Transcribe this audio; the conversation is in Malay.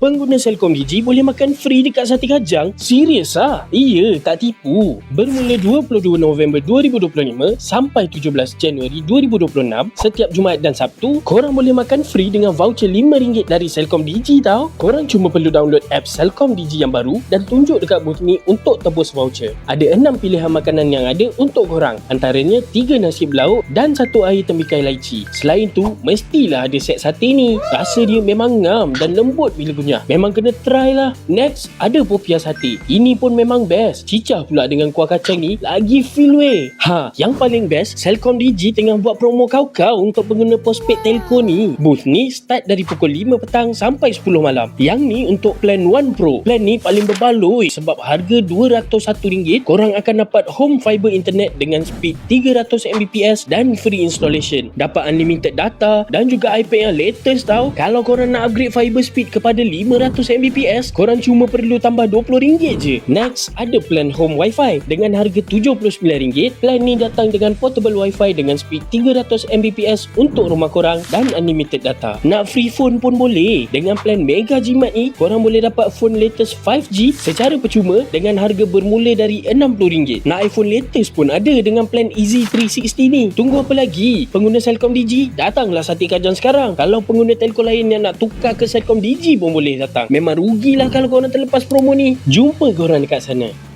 pengguna Selcom Digi boleh makan free dekat Sate Kajang? Serius ah? Iya, tak tipu. Bermula 22 November 2025 sampai 17 Januari 2026, setiap Jumaat dan Sabtu, korang boleh makan free dengan voucher RM5 dari Selcom Digi tau. Korang cuma perlu download app Selcom Digi yang baru dan tunjuk dekat booth ni untuk tebus voucher. Ada 6 pilihan makanan yang ada untuk korang. Antaranya 3 nasi belauk dan satu air tembikai laici. Selain tu, mestilah ada set sate ni. Rasa dia memang ngam dan lembut bila kunyah. Memang kena try lah. Next, ada popiah sate. Ini pun memang best. Cicah pula dengan kuah kacang ni lagi feel weh. Ha, yang paling best, Selcom Digi tengah buat promo kau-kau untuk pengguna postpaid telco ni. Booth ni start dari pukul 5 petang sampai 10 malam. Yang ni untuk plan One Pro. Plan ni paling berbaloi sebab harga RM201 korang akan dapat home fiber internet dengan speed 300 Mbps dan free installation. Dapat unlimited data dan juga iPad yang latest tau. Kalau korang nak upgrade fiber speed kepada 500 Mbps, korang cuma perlu tambah RM20 je. Next, ada plan home wifi dengan harga RM79. Plan ni datang dengan portable wifi dengan speed 300 Mbps untuk rumah korang dan unlimited data. Nak free phone pun boleh. Dengan plan Mega Jimat ni, korang boleh dapat phone latest 5G secara percuma dengan harga bermula dari RM60. Nak iPhone latest pun ada dengan plan Easy 360 ni. Tunggu apa lagi? Pengguna Selcom Digi, datanglah Sati Kajang sekarang. Kalau pengguna telco lain yang nak tukar ke Selcom Digi pun boleh datang. Memang rugilah kalau korang terlepas promo ni. Jumpa korang dekat sana.